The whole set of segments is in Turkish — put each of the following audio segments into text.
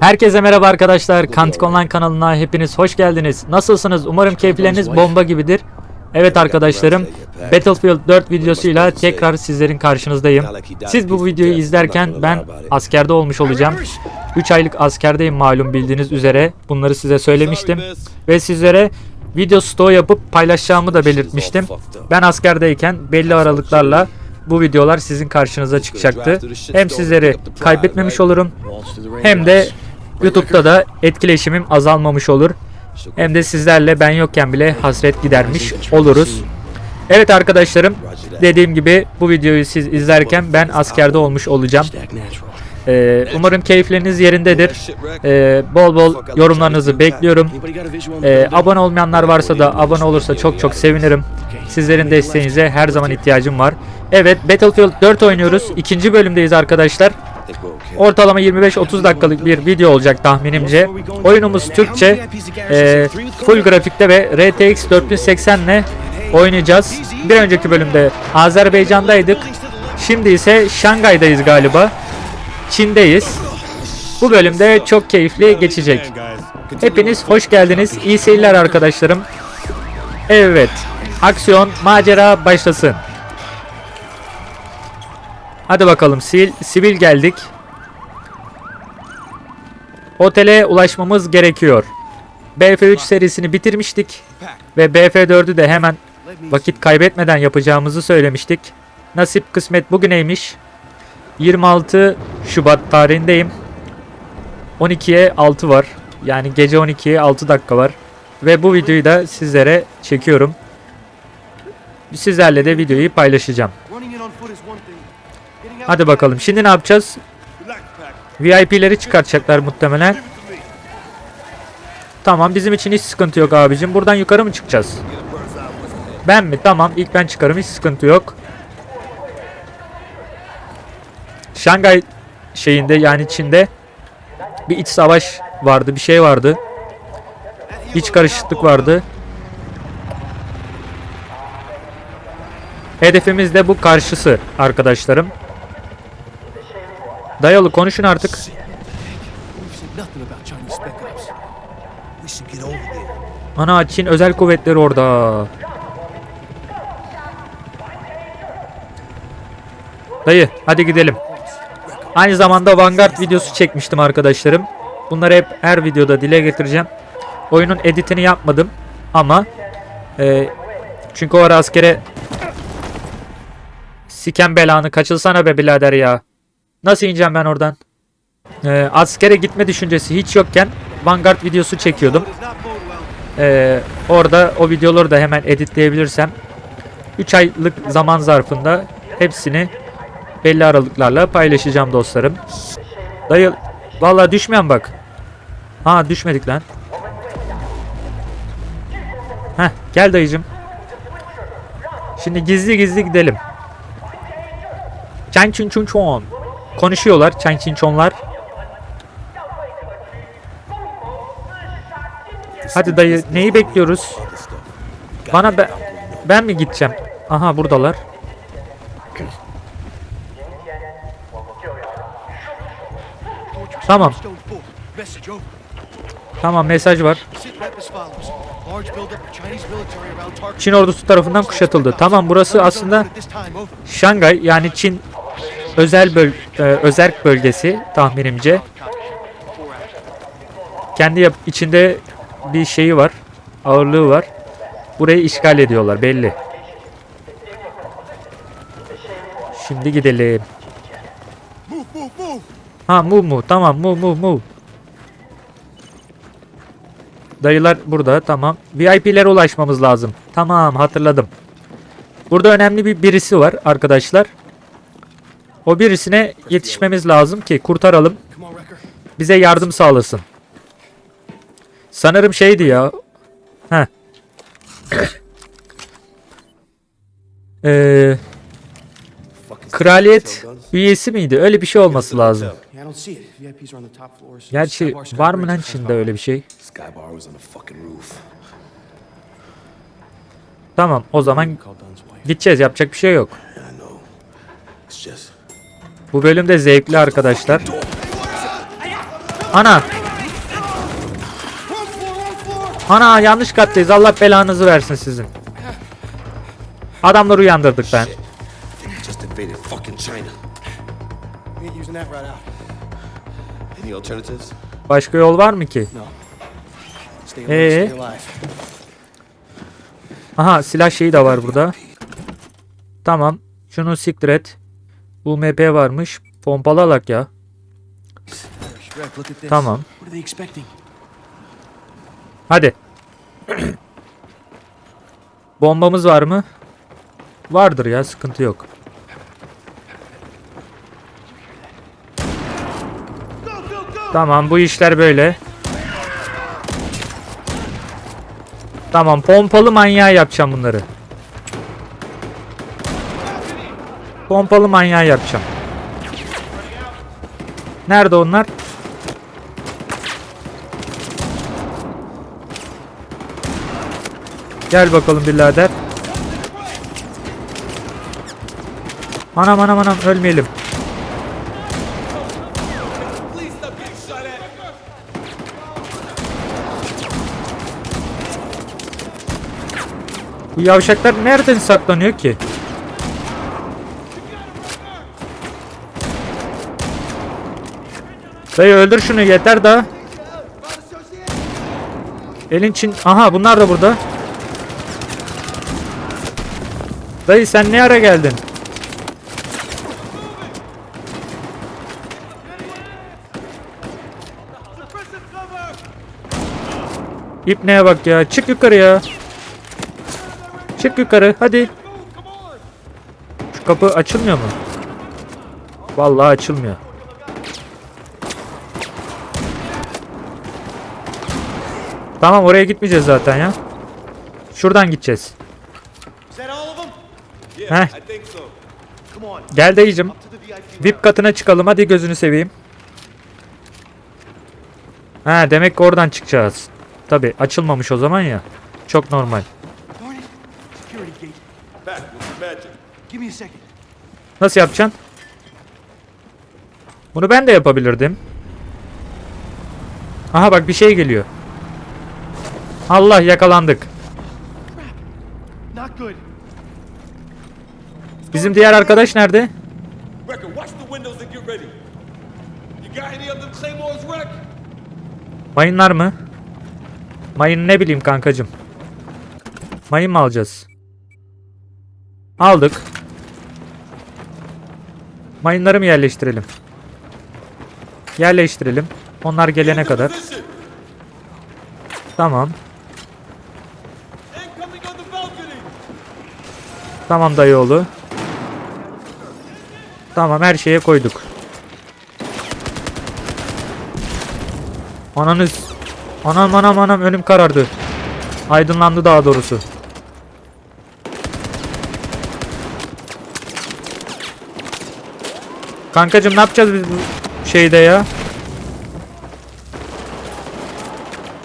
Herkese merhaba arkadaşlar. Kantik Online kanalına hepiniz hoş geldiniz. Nasılsınız? Umarım keyifleriniz bomba gibidir. Evet arkadaşlarım, Battlefield 4 videosuyla tekrar sizlerin karşınızdayım. Siz bu videoyu izlerken ben askerde olmuş olacağım. 3 aylık askerdeyim malum bildiğiniz üzere. Bunları size söylemiştim. Ve sizlere video stoğu yapıp paylaşacağımı da belirtmiştim. Ben askerdeyken belli aralıklarla bu videolar sizin karşınıza çıkacaktı. Hem sizleri kaybetmemiş olurum hem de YouTube'da da etkileşimim azalmamış olur. Hem de sizlerle ben yokken bile hasret gidermiş oluruz. Evet arkadaşlarım dediğim gibi bu videoyu siz izlerken ben askerde olmuş olacağım. Ee, umarım keyifleriniz yerindedir. Ee, bol bol yorumlarınızı bekliyorum. Ee, abone olmayanlar varsa da abone olursa çok çok sevinirim. Sizlerin desteğinize her zaman ihtiyacım var. Evet Battlefield 4 oynuyoruz. İkinci bölümdeyiz arkadaşlar. Ortalama 25-30 dakikalık bir video olacak tahminimce. Oyunumuz Türkçe. e, full grafikte ve RTX 4080 ile oynayacağız. Bir önceki bölümde Azerbaycan'daydık. Şimdi ise Şangay'dayız galiba. Çin'deyiz. Bu bölümde çok keyifli geçecek. Hepiniz hoş geldiniz. İyi seyirler arkadaşlarım. Evet. Aksiyon, macera başlasın. Hadi bakalım sil, sivil geldik. Otele ulaşmamız gerekiyor. BF3 serisini bitirmiştik ve BF4'ü de hemen vakit kaybetmeden yapacağımızı söylemiştik. Nasip kısmet bugüneymiş. 26 Şubat tarihindeyim. 12'ye 6 var. Yani gece 12'ye 6 dakika var. Ve bu videoyu da sizlere çekiyorum. Sizlerle de videoyu paylaşacağım. Hadi bakalım. Şimdi ne yapacağız? VIP'leri çıkartacaklar muhtemelen. Tamam bizim için hiç sıkıntı yok abicim. Buradan yukarı mı çıkacağız? Ben mi? Tamam ilk ben çıkarım hiç sıkıntı yok. Şangay şeyinde yani Çin'de bir iç savaş vardı bir şey vardı. İç karışıklık vardı. Hedefimiz de bu karşısı arkadaşlarım. Dayalı konuşun artık. Ana Çin özel kuvvetleri orada. Dayı hadi gidelim. Aynı zamanda Vanguard videosu çekmiştim arkadaşlarım. Bunları hep her videoda dile getireceğim. Oyunun editini yapmadım ama e, çünkü o ara askere siken belanı kaçılsana be birader ya. Nasıl ineceğim ben oradan? E, askere gitme düşüncesi hiç yokken Vanguard videosu çekiyordum. E, orada o videoları da hemen editleyebilirsem 3 aylık zaman zarfında hepsini belli aralıklarla paylaşacağım dostlarım. Dayı vallahi düşmeyen bak. Ha düşmedik lan. Heh gel dayıcım. Şimdi gizli gizli gidelim. Chang Chin Chun Chon. Konuşuyorlar Chang Chin. Hadi dayı neyi bekliyoruz? Bana be ben mi gideceğim? Aha buradalar. Tamam. Tamam mesaj var. Çin ordusu tarafından kuşatıldı. Tamam burası aslında Şangay yani Çin özel böl e, özerk bölgesi tahminimce. Kendi yap içinde bir şeyi var. Ağırlığı var. Burayı işgal ediyorlar belli. Şimdi gidelim. Ha move move tamam move move move. Dayılar burada tamam. VIP'lere ulaşmamız lazım. Tamam hatırladım. Burada önemli bir birisi var arkadaşlar. O birisine yetişmemiz lazım ki kurtaralım. Bize yardım sağlasın. Sanırım şeydi ya. Heh. Eee Kraliyet üyesi miydi? Öyle bir şey olması lazım. Gerçi var mı lan Çin'de öyle bir şey? Tamam o zaman gideceğiz yapacak bir şey yok. Bu bölüm de zevkli arkadaşlar. Ana. Ana yanlış kattayız. Allah belanızı versin sizin. Adamları uyandırdık ben. Başka yol var mı ki? Ee? Aha silah şeyi de var burada. Tamam. Şunu siktir et. Bu MP varmış. Pompalı alak ya. Tamam. Hadi. Bombamız var mı? Vardır ya sıkıntı yok. Tamam bu işler böyle. Tamam pompalı manyağı yapacağım bunları. Pompalı manyağı yapacağım. Nerede onlar? Gel bakalım birader. Anam anam anam ölmeyelim. Bu yavşaklar nereden saklanıyor ki? Dayı öldür şunu yeter daha. Elin çin... Aha bunlar da burada. Dayı sen ne ara geldin? İpneye bak ya. Çık yukarı ya. Çık yukarı. Hadi. Şu kapı açılmıyor mu? Vallahi açılmıyor. Tamam oraya gitmeyeceğiz zaten ya. Şuradan gideceğiz. Heh. I think so. Come on. Gel dayıcım. VIP. Katına çıkalım hadi gözünü seveyim. Ha demek ki oradan çıkacağız. Tabi açılmamış o zaman ya. Çok normal. Nasıl yapacaksın? Bunu ben de yapabilirdim. Aha bak bir şey geliyor. Allah yakalandık. Bizim diğer arkadaş nerede? Mayınlar mı? Mayın ne bileyim kankacım. Mayın mı alacağız? Aldık. Mayınları mı yerleştirelim? Yerleştirelim. Onlar gelene kadar. Tamam. Tamam dayıoğlu. Tamam her şeye koyduk. Ananız. Anam anam anam önüm karardı. Aydınlandı daha doğrusu. Kankacım ne yapacağız biz bu şeyde ya?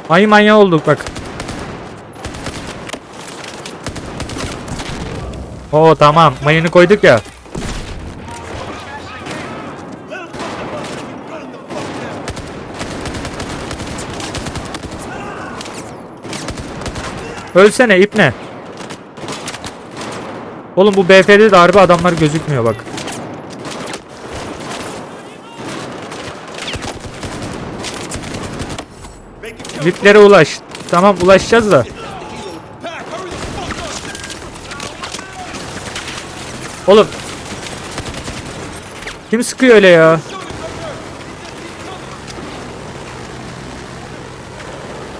Ayı manyağı olduk bak. Oo tamam mayını koyduk ya. Ölsene ipne. Oğlum bu BF'de de adamlar gözükmüyor bak. Viplere ulaş. Tamam ulaşacağız da. Oğlum. Kim sıkıyor öyle ya?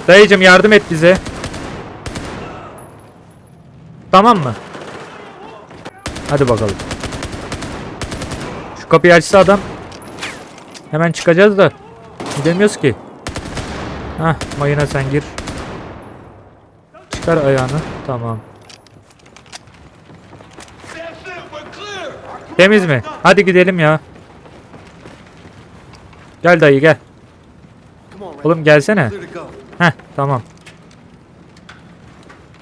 Dayıcım yardım et bize. Tamam mı? Hadi bakalım. Şu kapıyı açsa adam. Hemen çıkacağız da. Gidemiyoruz ki. Hah mayına sen gir. Çıkar ayağını. Tamam. Temiz mi? Hadi gidelim ya. Gel dayı gel. Oğlum gelsene. Heh tamam.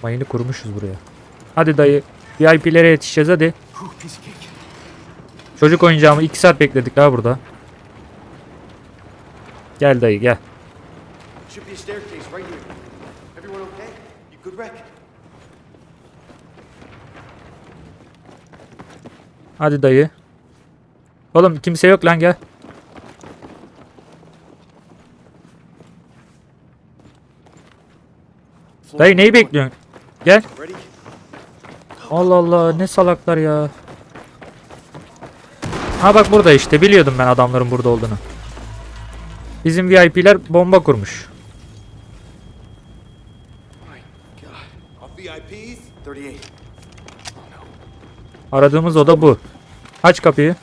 Mayını kurmuşuz buraya. Hadi dayı. VIP'lere yetişeceğiz hadi. Çocuk oyuncağımı 2 saat bekledik daha burada. Gel dayı gel. Hadi dayı. Oğlum kimse yok lan gel. Dayı neyi bekliyorsun? Gel. Allah Allah ne salaklar ya. Ha bak burada işte biliyordum ben adamların burada olduğunu. Bizim VIP'ler bomba kurmuş. Our VIPs? 38. Aradığımız oda bu. Aç kapıyı.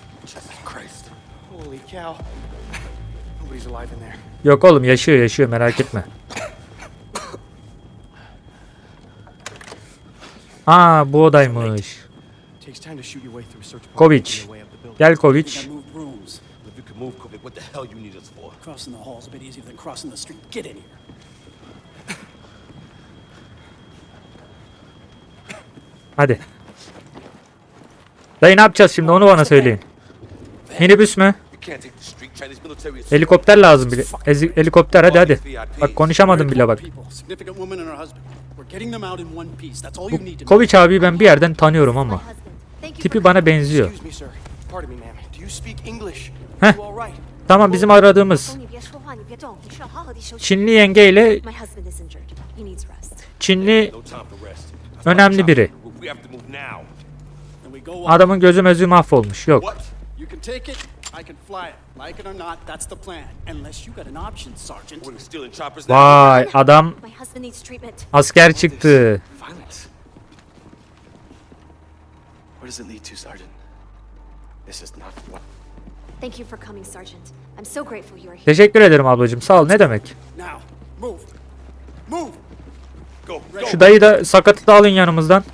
Yok oğlum yaşıyor yaşıyor merak etme. Aa bu odaymış. Kovic. Gel Kovic. Hadi. Dayı ne yapacağız şimdi onu bana söyleyin. Minibüs mü? Helikopter lazım bile. Ezi- helikopter hadi hadi. Bak konuşamadım bile bak. Bu Koviç abi ben bir yerden tanıyorum ama. Tipi bana benziyor. Heh. Tamam bizim aradığımız. Çinli yenge ile Çinli önemli biri. Adamın gözü mözü mahvolmuş. Yok. Vay adam asker çıktı. Violence. Where does it lead to, Sergeant? This is not what. Thank you for coming, Sergeant. I'm so grateful you are here. Teşekkür ederim ablacığım. Sağ ol. Ne demek? Şu dayı da sakatı da alın yanımızdan.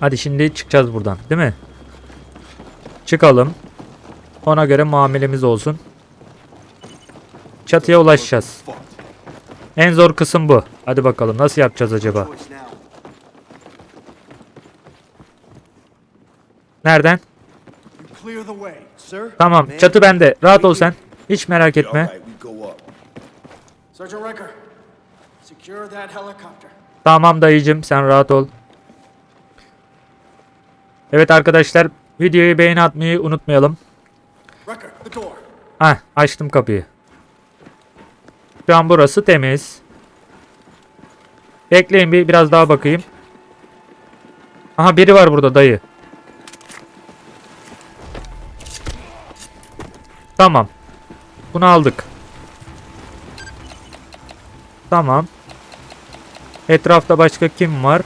Hadi şimdi çıkacağız buradan. Değil mi? Çıkalım. Ona göre muamelemiz olsun. Çatıya ulaşacağız. En zor kısım bu. Hadi bakalım nasıl yapacağız acaba? Nereden? Tamam çatı bende. Rahat ol sen. Hiç merak etme. Sergeant helicopter. Tamam dayıcım sen rahat ol. Evet arkadaşlar videoyu beğeni atmayı unutmayalım. Heh açtım kapıyı. Şu an burası temiz. Bekleyin bir biraz daha bakayım. Aha biri var burada dayı. Tamam. Bunu aldık. Tamam. Etrafta başka kim var?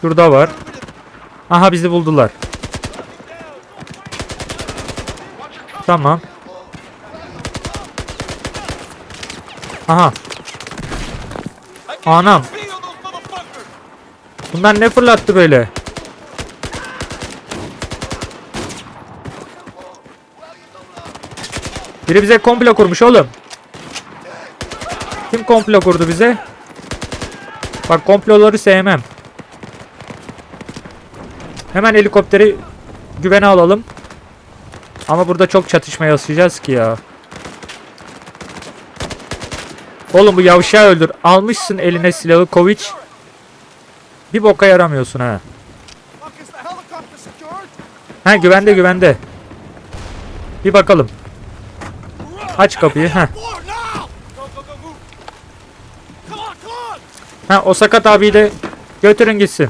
Şurada var. Aha bizi buldular. Tamam. Aha. Anam. Bunlar ne fırlattı böyle? Biri bize komplo kurmuş oğlum. Kim komplo kurdu bize? Bak komploları sevmem. Hemen helikopteri güvene alalım. Ama burada çok çatışma yaşayacağız ki ya. Oğlum bu yavşağı öldür. Almışsın eline silahı Kovic. Bir boka yaramıyorsun ha. Ha güvende güvende. Bir bakalım. Aç kapıyı. Ha. Ha o sakat abiyi de götürün gitsin.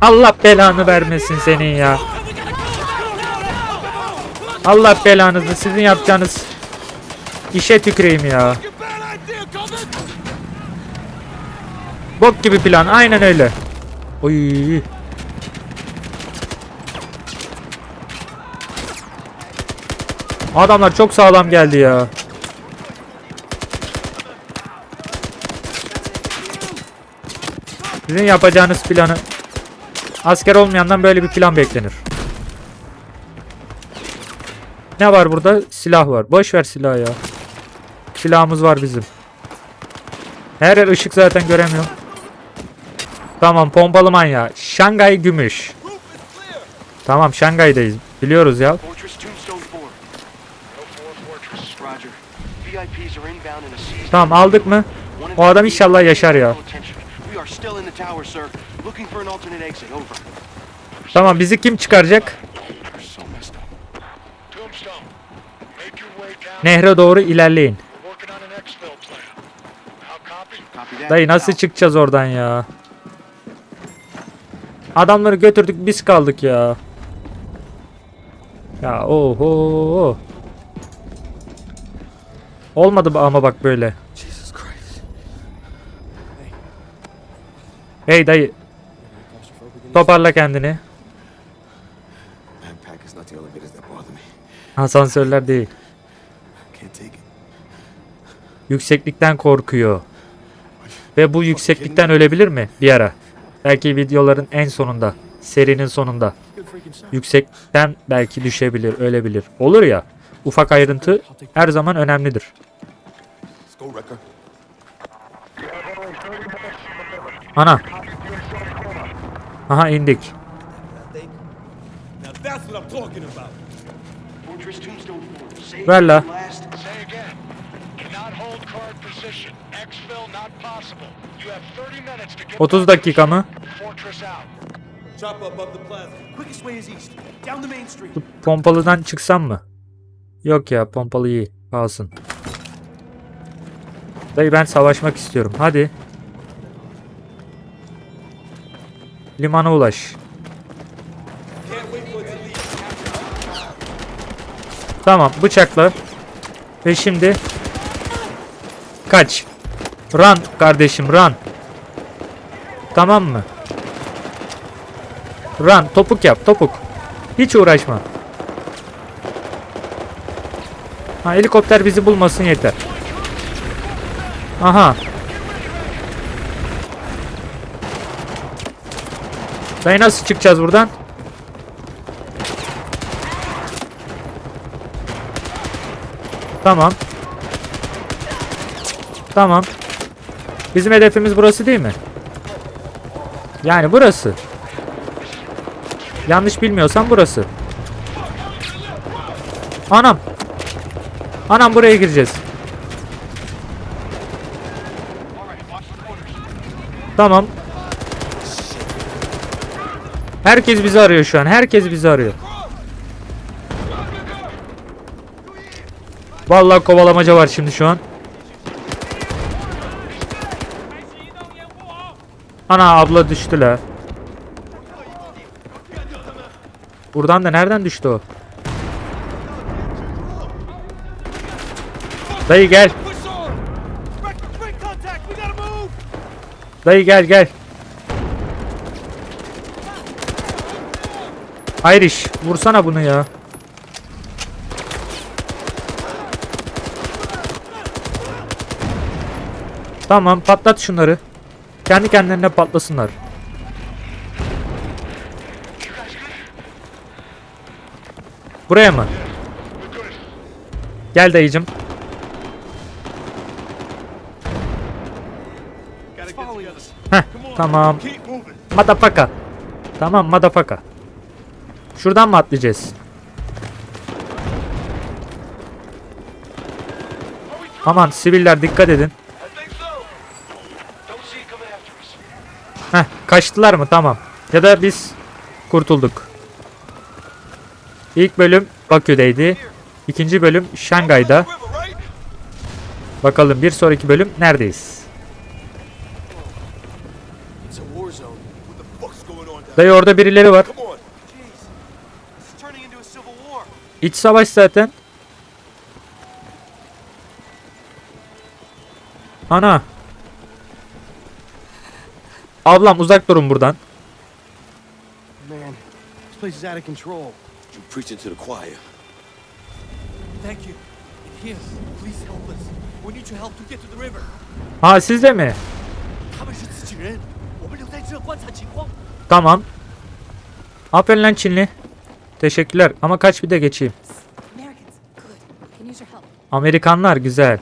Allah belanı vermesin senin ya. Allah belanızı sizin yapacağınız işe tüküreyim ya. Bok gibi plan aynen öyle. Oy. Adamlar çok sağlam geldi ya. Sizin yapacağınız planı asker olmayandan böyle bir plan beklenir. Ne var burada? Silah var. Boş ver silahı ya. Silahımız var bizim. Her yer ışık zaten göremiyorum. Tamam pompalı manyağı. Şangay gümüş. Tamam Şangay'dayız. Biliyoruz ya. Fortress Tombstone 4. Roger. VIPs are inbound in a seized Tamam aldık mı? O adam inşallah yaşar ya. Are still in the tower, sir. Looking for an alternate exit. Over. Tamam bizi kim çıkaracak? Nehre doğru ilerleyin. Dayı nasıl çıkacağız oradan ya? Adamları götürdük biz kaldık ya. Ya oho. Olmadı ama bak böyle. Hey dayı toparla kendini. Asansörler değil. Yükseklikten korkuyor. Ve bu yükseklikten ölebilir mi bir ara? Belki videoların en sonunda, serinin sonunda. Yüksekten belki düşebilir, ölebilir. Olur ya. Ufak ayrıntı her zaman önemlidir. Ana. Aha indik. Now that's what I'm talking about. Fortress Tombstone 4. Save Ver la. the last. Say again. Cannot hold card position. Exfil not possible. You have 30 minutes to get 30 back dakika mı? Pompalıdan çıksam mı? Yok ya pompalı iyi. Kalsın. Dayı ben savaşmak istiyorum. Hadi. Limana ulaş. Tamam bıçakla. Ve şimdi kaç. Run kardeşim run. Tamam mı? Run topuk yap topuk. Hiç uğraşma. Ha helikopter bizi bulmasın yeter. Aha. Dayı nasıl çıkacağız buradan? Tamam. Tamam. Bizim hedefimiz burası değil mi? Yani burası. Yanlış bilmiyorsam burası. Anam. Anam buraya gireceğiz. Tamam. Herkes bizi arıyor şu an. Herkes bizi arıyor. Vallahi kovalamaca var şimdi şu an. Ana abla düştü la. Buradan da nereden düştü o? Dayı gel. Dayı gel gel. Irish vursana bunu ya. Tamam patlat şunları. Kendi kendilerine patlasınlar. Buraya mı? Gel dayıcım. Heh, tamam. Madafaka. Tamam madafaka. Şuradan mı atlayacağız? Aman siviller dikkat edin. Heh kaçtılar mı? Tamam. Ya da biz kurtulduk. İlk bölüm Bakü'deydi. İkinci bölüm Şangay'da. Bakalım bir sonraki bölüm neredeyiz? Dayı orada birileri var. İç savaş zaten. Ana. Ablam uzak durun buradan. Man, this Ha siz de mi? Tamam. Aferin lan Çinli. Teşekkürler ama kaç bir de geçeyim. Amerikanlar güzel.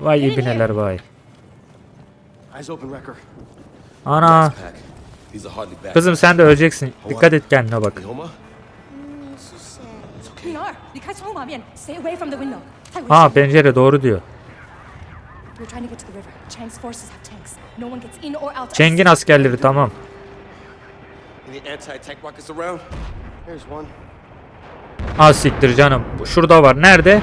Vay ibineler vay. Ana. Kızım sen de öleceksin. Dikkat et kendine bak. Ha pencere doğru diyor. Cheng'in askerleri tamam. Ha siktir canım. Şurada var. Nerede?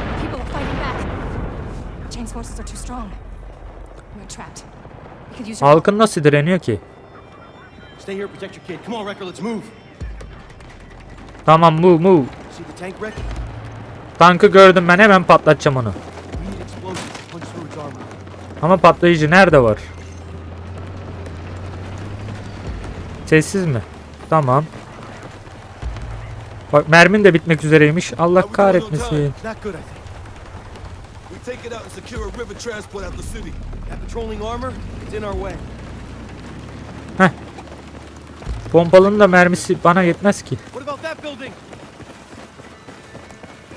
Halkın nasıl direniyor ki? Tamam move move. Tankı gördüm ben hemen patlatacağım onu. Ama patlayıcı nerede var? Sessiz mi? Tamam. Bak mermin de bitmek üzereymiş. Allah kahretmesin. Way. Pompalının da mermisi bana yetmez ki.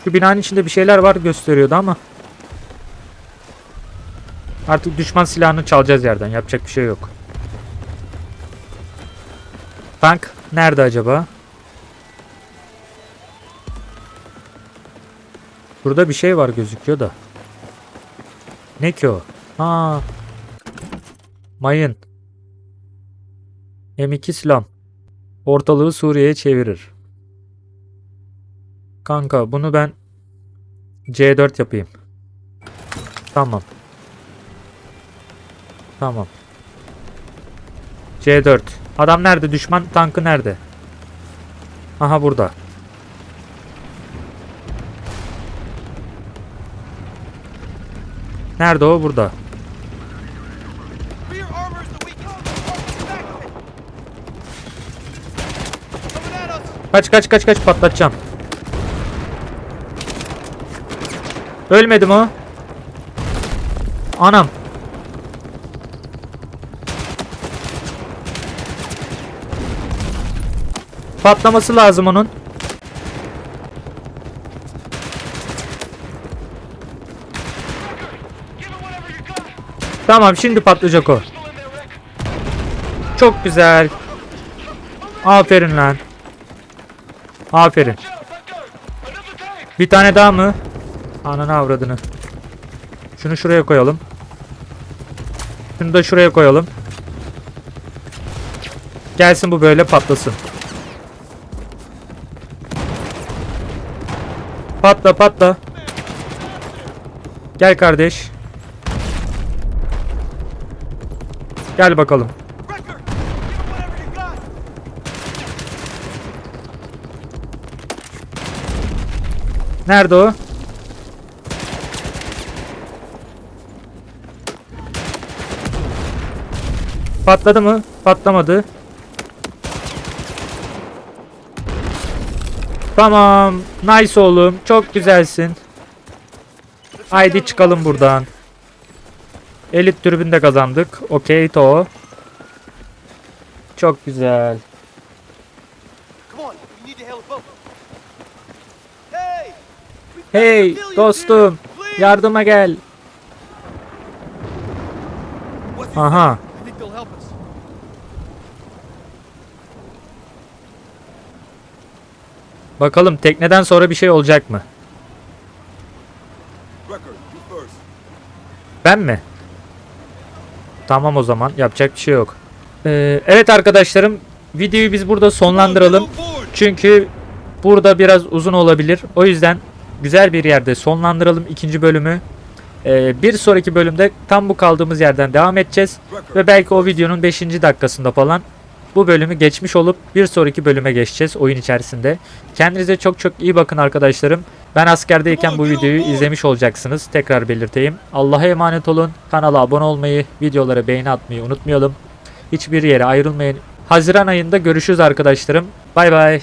Şu binanın içinde bir şeyler var gösteriyordu ama. Artık düşman silahını çalacağız yerden. Yapacak bir şey yok. Tank nerede acaba? Burada bir şey var gözüküyor da. Ne ki o? Ha. Mayın. M2 silah. Ortalığı Suriye'ye çevirir. Kanka bunu ben C4 yapayım. Tamam. Tamam. C4. Adam nerede? Düşman tankı nerede? Aha burada. Nerede o? Burada. Kaç kaç kaç kaç patlatacağım. Ölmedi mi o? Anam. Patlaması lazım onun. Tamam şimdi patlayacak o. Çok güzel. Aferin lan. Aferin. Bir tane daha mı? Ananı avradını. Şunu şuraya koyalım. Şunu da şuraya koyalım. Gelsin bu böyle patlasın. Patla patla. Gel kardeş. Gel bakalım. Nerede o? Patladı mı? Patlamadı. Tamam. Nice oğlum. Çok güzelsin. Haydi çıkalım buradan. Elit de kazandık. Okey to. Çok güzel. Hey! dostum. Yardıma gel. Aha. Bakalım tekneden sonra bir şey olacak mı? Ben mi? Tamam o zaman yapacak bir şey yok. Ee, evet arkadaşlarım videoyu biz burada sonlandıralım. Çünkü burada biraz uzun olabilir. O yüzden güzel bir yerde sonlandıralım ikinci bölümü. Ee, bir sonraki bölümde tam bu kaldığımız yerden devam edeceğiz. Ve belki o videonun 5. dakikasında falan bu bölümü geçmiş olup bir sonraki bölüme geçeceğiz oyun içerisinde. Kendinize çok çok iyi bakın arkadaşlarım. Ben askerdeyken bu videoyu izlemiş olacaksınız. Tekrar belirteyim. Allah'a emanet olun. Kanala abone olmayı, videolara beğeni atmayı unutmayalım. Hiçbir yere ayrılmayın. Haziran ayında görüşürüz arkadaşlarım. Bay bay.